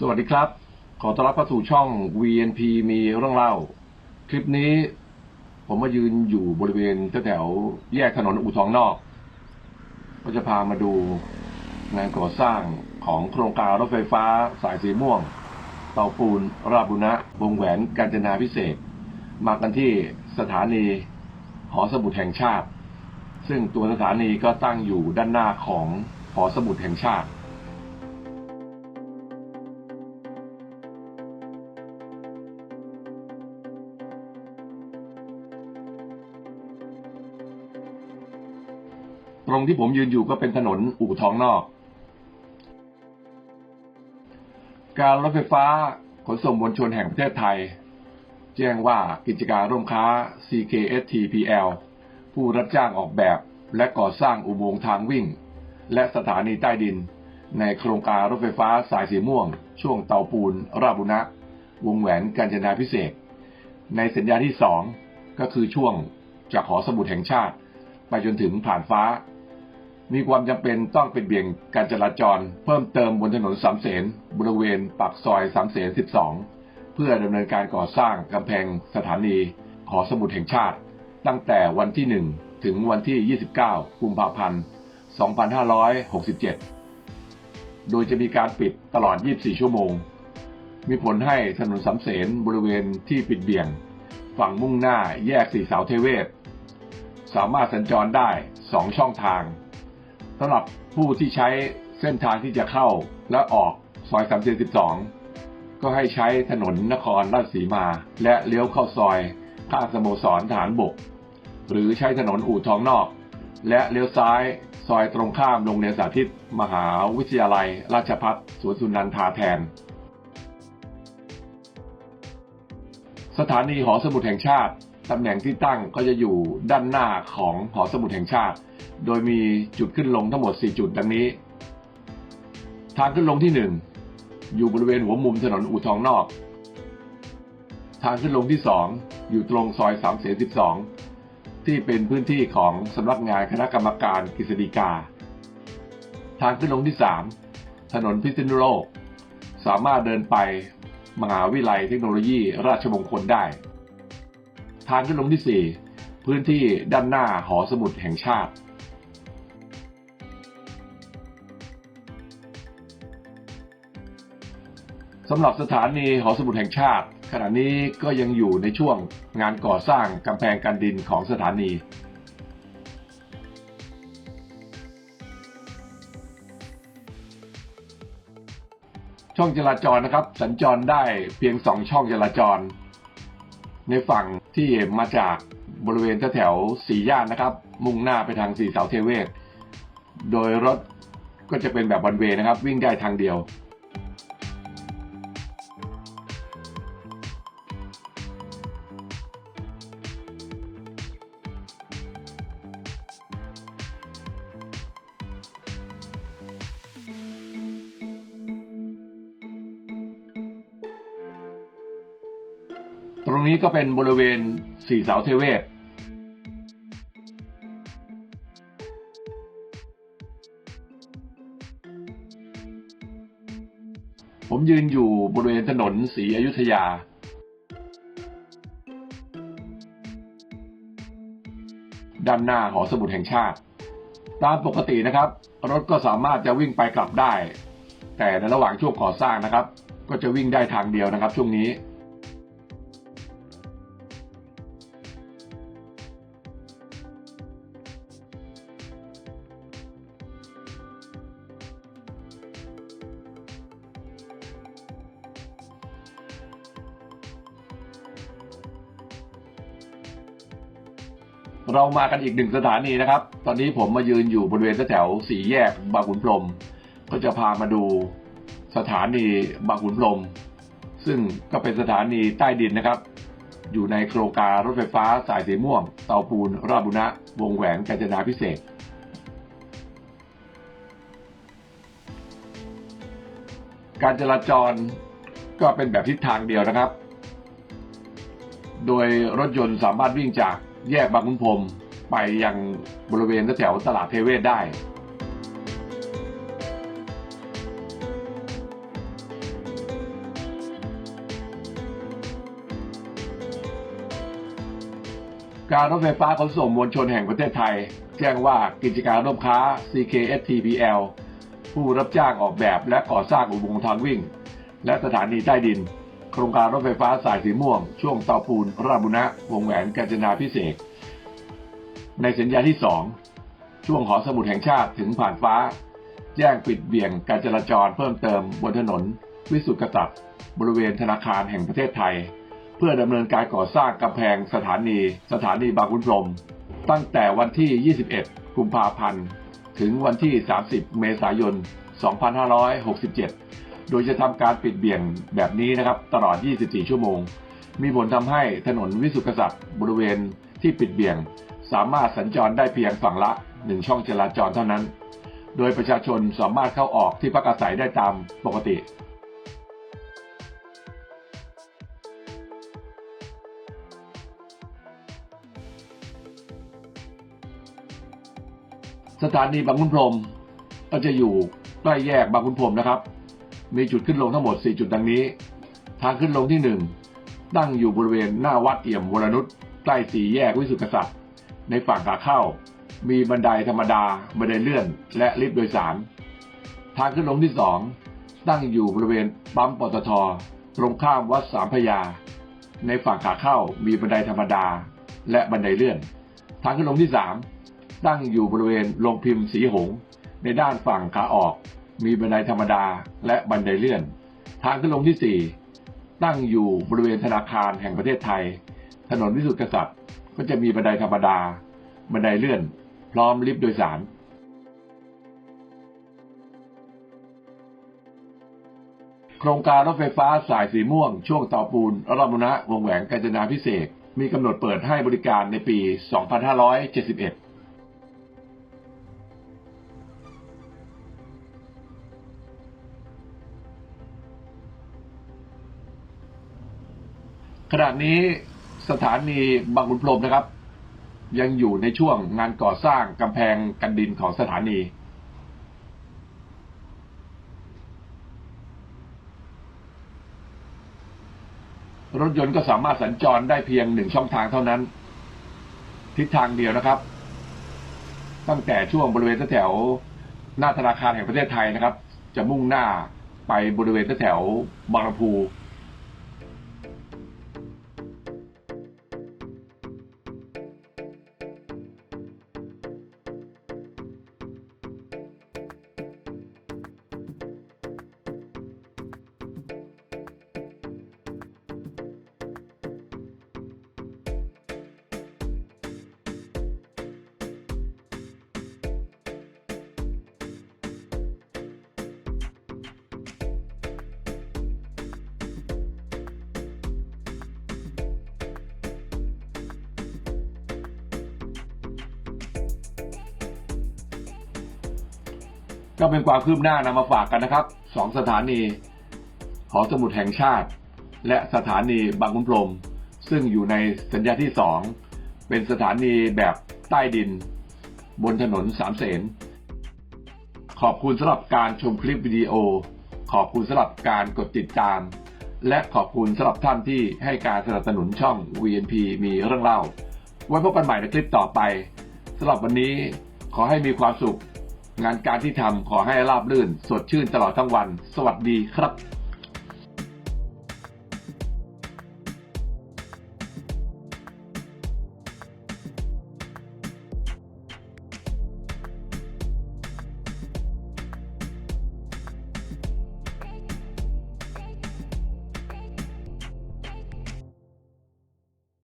สวัสดีครับ ขอต้อนรับเข้าสู่ช่อง VNP มีเรื่องเล่า คลิปนี้ ผมมายืนอยู่บริเวณแถวแยกถนนอู่ทองนอก ก็จะพามาดูงานก่อสร้างของโครงการรถไฟฟ้าสายสีม่วง เตาปูน ราบุนะวงแหวนกาญจนาพิเศษ มากันที่สถานีหอสมุดแห่งชาติ ซึ่งตัวสถานีก็ตั้งอยู่ด้านหน้าของหอสมุดแห่งชาติ ตรงที่ผมยืนอยู่ก็เป็นถนนอู่ทองนอก การรถไฟฟ้าขนส่งมวลชนแห่งประเทศไทย แจ้งว่ากิจการร่วมค้า CKSTPL ผู้รับจ้างออกแบบและก่อสร้างอุโมงค์ทางวิ่ง และสถานีใต้ดิน ในโครงการรถไฟฟ้าสายสีม่วง ช่วงเตาปูน ราบุนะวงแหวนกาญจนาพิเศษ ในสัญญาที่สองก็คือช่วงจากหอสมุดแห่งชาติ ไปจนถึงผ่านฟ้า มีความจำเป็นต้องเป็นเบี่ยงการจราจร เพิ่มเติมบนถนนสามเสนบริเวณปากซอยสามเสน12 เพื่อดำเนินการก่อสร้างกำแพงสถานีหอสมุดแห่งชาติ ตั้งแต่วันที่ 1 ถึงวันที่ 29 กุมภาพันธ์ 2567 โดยจะมีการปิดตลอด 24 ชั่วโมง มีผลให้ถนนสามเสนบริเวณที่ปิดเบี่ยง ฝั่งมุ่งหน้าแยกสี่เสาเทเวศ สามารถสัญจรได้ 2 ช่องทาง สำหรับผู้ที่ใช้เส้นทางที่จะเข้าและออกซอย342ก็ให้ใช้ถนนนครราชสีมา และเลี้ยวเข้าซอยข้างสโมสรฐานบก หรือใช้ถนนอู่ทองนอก และเลี้ยวซ้ายซอยตรงข้ามโรงเรียนสาธิต มหาวิทยาลัย ราชภัฏสวนสุนันทาแทน สถานีหอสมุดแห่งชาติ ตำแหน่งที่ตั้งก็จะอยู่ด้านหน้าของหอสมุดแห่งชาติ โดยมีจุดขึ้นลงทั้งหมด 4 จุดดังนี้ ทางขึ้นลงที่ 1 อยู่บริเวณหัวมุมถนนอู่ทองนอก ทางขึ้นลงที่ 2 อยู่ตรงซอย3เสน12 ที่เป็นพื้นที่ของสำนักงานคณะกรรมการกฤษฎีกา ทางขึ้นลงที่ 3 ถนนพิษณุโลก สามารถเดินไปมหาวิทยาลัยเทคโนโลยีราชมงคลได้ ทางขึ้นลงที่ 4 พื้นที่ด้านหน้าหอสมุดแห่งชาติ สำหรับสถานีหอสมุดแห่งชาติ ขณะนี้ก็ยังอยู่ในช่วงงานก่อสร้างกำแพงกันดินของสถานีช่องจราจรนะครับ สัญจรได้เพียงสองช่องจราจร ในฝั่งที่มาจากบริเวณแถวสี่ย่านนะครับ มุ่งหน้าไปทางสี่เสาเทเวศ โดยรถก็จะเป็นแบบวันเวนะครับ วิ่งได้ทางเดียว ตรงนี้ก็เป็นบริเวณสี่เสาเทเวศ ผมยืนอยู่บริเวณถนนศรีอยุธยา ด้านหน้าหอสมุดแห่งชาติ ตามปกตินะครับ รถก็สามารถจะวิ่งไปกลับได้ แต่ในระหว่างช่วงก่อสร้างนะครับ ก็จะวิ่งได้ทางเดียวนะครับช่วงนี้ เรามากันอีกหนึ่งสถานีนะครับ ตอนนี้ผมมายืนอยู่บริเวณแถวสี่แยกบางขุนพรม ก็จะพามาดูสถานีบางขุนพรม ซึ่งก็เป็นสถานีใต้ดินนะครับ อยู่ในโครงการรถไฟฟ้าสายสีม่วง เตาปูน ราชบุนะวงแหวนกาญจนาพิเศษ การจราจรก็เป็นแบบทิศทางเดียวนะครับ โดยรถยนต์สามารถวิ่งจาก แยกบางขุนพรมไปยังบริเวณแถวตลาดเทเวศได้การรถไฟฟ้าขนส่งมวลชนแห่งประเทศไทย แจ้งว่ากิจการร่วมค้า CKSTPL ผู้รับจ้างออกแบบและก่อสร้างอุโมงค์ทางวิ่ง และสถานีใต้ดิน ครงการรถไฟฟ้าสายสีม่วง ช่วงเตาปูนราบุณะวงแหวนกาญจนาพิเศษ ในสัญญาที่ 2 ช่วงหอสมุดแห่งชาติถึงผ่านฟ้า แจ้งปิดเบี่ยงการจราจรเพิ่มเติมบนถนน วิสุทธิกษัตริย์บริเวณธนาคารแห่งประเทศไทย เพื่อดำเนินการก่อสร้างกำแพงสถานี สถานีบางขุนพรม ตั้งแต่วันที่ 21 กุมภาพันธ์ ถึงวันที่ 30 เมษายน 2567 โดยจะทำการปิดเบี่ยงแบบนี้นะครับ ตลอด 24 ชั่วโมง มีผลทำให้ถนนวิสุทธิกษัตริย์บริเวณที่ปิดเบี่ยง สามารถสัญจรได้เพียงฝั่งละ 1 ช่องจราจรเท่านั้น โดยประชาชนสามารถเข้าออกที่พักอาศัยได้ตามปกติสถานีบางขุนพรมก็จะอยู่ใกล้แยกบางขุนพรมนะครับ มีจุดขึ้นลงทั้งหมด 4 จุดดังนี้ ทางขึ้นลงที่ 1 ตั้งอยู่บริเวณหน้าวัดเอี่ยมวรนุชใกล้สี่แยกวิสุทธิกษัตริย์ ในฝั่งขาเข้า มีบันไดธรรมดา บันไดเลื่อน และลิฟต์โดยสาร ทางขึ้นลงที่ 2 ตั้งอยู่บริเวณปั๊มปตทตรงข้ามวัดสามพยา ในฝั่งขาเข้ามีบันไดธรรมดา และบันไดเลื่อน ทางขึ้นลงที่ 3 ตั้งอยู่บริเวณโรงพิมพ์สีหงในด้านฝั่งขาออก มีบันไดธรรมดาและบันไดเลื่อน ทางขึ้นลงที่ 4 ตั้งอยู่บริเวณธนาคารแห่งประเทศไทย ถนนวิสุทธิกษัตริย์ ก็จะมีบันไดธรรมดา บันไดเลื่อน พร้อมลิฟต์โดยสาร โครงการรถไฟฟ้าสายสีม่วง ช่วงเตาปูนราชบุระวงแหวนกาญจนาพิเศษ มีกำหนดเปิดให้บริการในปี 2571 ขณะนี้สถานีบางขุนพรหมนะครับ ยังอยู่ในช่วงงานก่อสร้างกำแพงกันดินของสถานีรถยนต์ก็สามารถสัญจรได้เพียงหนึ่งช่องทางเท่านั้น ทิศทางเดียวนะครับ ตั้งแต่ช่วงบริเวณแถวหน้าธนาคารแห่งประเทศไทยนะครับ จะมุ่งหน้าไปบริเวณแถวบางลำพู ก็เป็นความคืบหน้านำมาฝากกันนะครับสองสถานีหอสมุดแห่งชาติ และสถานีบางขุนพรมซึ่งอยู่ในสัญญาที่สองเป็นสถานีแบบใต้ดิน บนถนนสามเสนขอบคุณสำหรับการชมคลิปวิดีโอ ขอบคุณสำหรับการกดติดตาม และขอบคุณสำหรับท่านที่ให้การสนับสนุนช่อง VNP มีเรื่องเล่า ไว้พบกันใหม่ในคลิปต่อไปสำหรับวันนี้ขอให้มีความสุข งานการที่ทำขอให้ราบรื่น สดชื่นตลอดทั้งวัน สวัสดีครับ